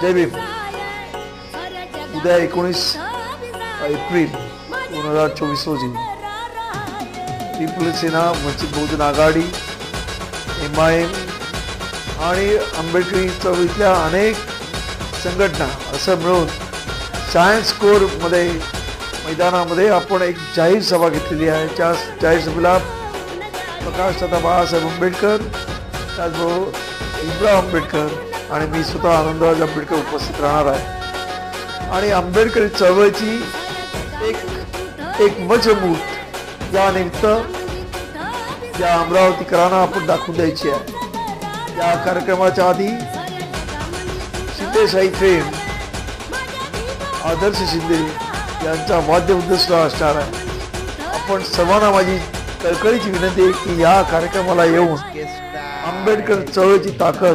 जय भीम. उद्या एकोणीस एप्रिल दोन हजार चोवीस रोजी. Sena Vanchit Bahujan Aghadi M I M आणि आंबेडकरी चळवळीतल्या अनेक संघटना असं मिळून सायन्स कोरमध्ये मैदानामध्ये आपण एक जाहीर सभा घेतलेली आहे. त्या जाहीर सभेला प्रकाश दादा बाळासाहेब आंबेडकर त्याचबरोबर भीमराव आंबेडकर आणि मी स्वतः आनंदराज आंबेडकर उपस्थित राहणार आहे. आणि आंबेडकरी चळवळीची एक एक मजबूत या निमित्त या अमरावतीकरांना आपण दाखवून द्यायची आहे. या कार्यक्रमाच्या आधी शिंदेशाही फेम आदर्श शिंदे यांचा वाद्य उद्देश असणार आहे. आपण सर्वांना माझी कळकळीची विनंती आहे की या कार्यक्रमाला येऊन आंबेडकर चळवळीची ताकद